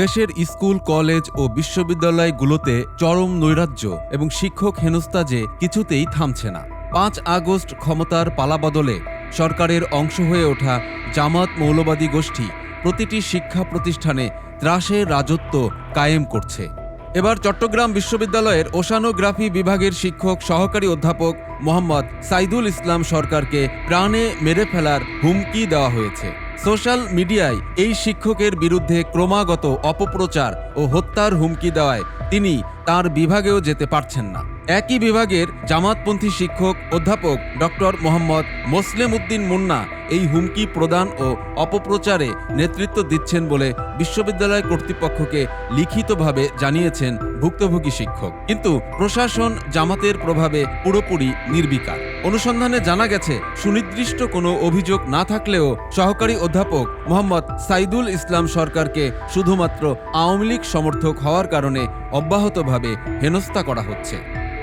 দেশের school, college ও বিশ্ববিদ্যালয়গুলোতে চরম নৈরাজ্য এবং শিক্ষক হেনস্থা যে কিছুতেই থামছে না। পাঁচ আগস্ট ক্ষমতার পালাবদলে সরকারের অংশ হয়ে ওঠা জামাত মৌলবাদী গোষ্ঠী প্রতিটি শিক্ষা প্রতিষ্ঠানে ত্রাসের রাজত্ব কায়েম করছে। এবার চট্টগ্রাম বিশ্ববিদ্যালয়ের ওশানোগ্রাফি বিভাগের শিক্ষক সহকারী অধ্যাপক মোহাম্মদ সাইদুল ইসলাম সরকারকে প্রাণে মেরে ফেলার হুমকি দেওয়া হয়েছে। সোশ্যাল মিডিয়ায় এই শিক্ষকের বিরুদ্ধে ক্রমাগত অপপ্রচার ও হত্যার হুমকি দেওয়ায় তিনি তার বিভাগেও যেতে পারছেন না। একই বিভাগের জামাতপন্থী শিক্ষক অধ্যাপক ডক্টর মোহাম্মদ মোসলেম উদ্দিন মুন্না এই হুমকি প্রদান ও অপপ্রচারে নেতৃত্ব দিচ্ছেন বলে বিশ্ববিদ্যালয় কর্তৃপক্ষকে লিখিতভাবে জানিয়েছেন ভুক্তভোগী শিক্ষক। কিন্তু প্রশাসন জামাতের প্রভাবে পুরোপুরি নির্বিকার। অনুসন্ধানে জানা গেছে, সুনির্দিষ্ট কোনো অভিযোগ না থাকলেও সহকারী অধ্যাপক মোহাম্মদ সাইদুল ইসলাম সরকারকে শুধুমাত্র আওয়ামী লীগ সমর্থক হওয়ার কারণে অব্যাহতভাবে হেনস্থা করা হচ্ছে।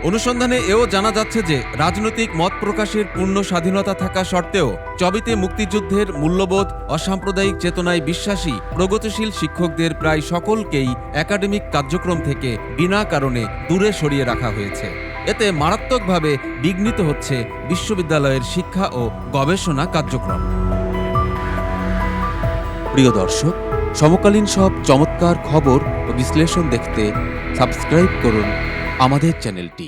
অনুসন্ধানে এও জানা যাচ্ছে যে রাজনৈতিক মত প্রকাশের পূর্ণ স্বাধীনতা থাকা সত্ত্বেও চবিতে মুক্তিযুদ্ধের মূল্যবোধ, অসাম্প্রদায়িক চেতনায় বিশ্বাসী, প্রগতিশীল শিক্ষকদের প্রায় সকলকেই একাডেমিক কার্যক্রম থেকে বিনা কারণে দূরে সরিয়ে রাখা হয়েছে। এতে মারাত্মকভাবে বিঘ্নিত হচ্ছে বিশ্ববিদ্যালয়ের শিক্ষা ও গবেষণা কার্যক্রম। প্রিয় দর্শক, সমকালীন সব চমৎকার খবর ও বিশ্লেষণ দেখতে সাবস্ক্রাইব করুন আমাদের চ্যানেলটি।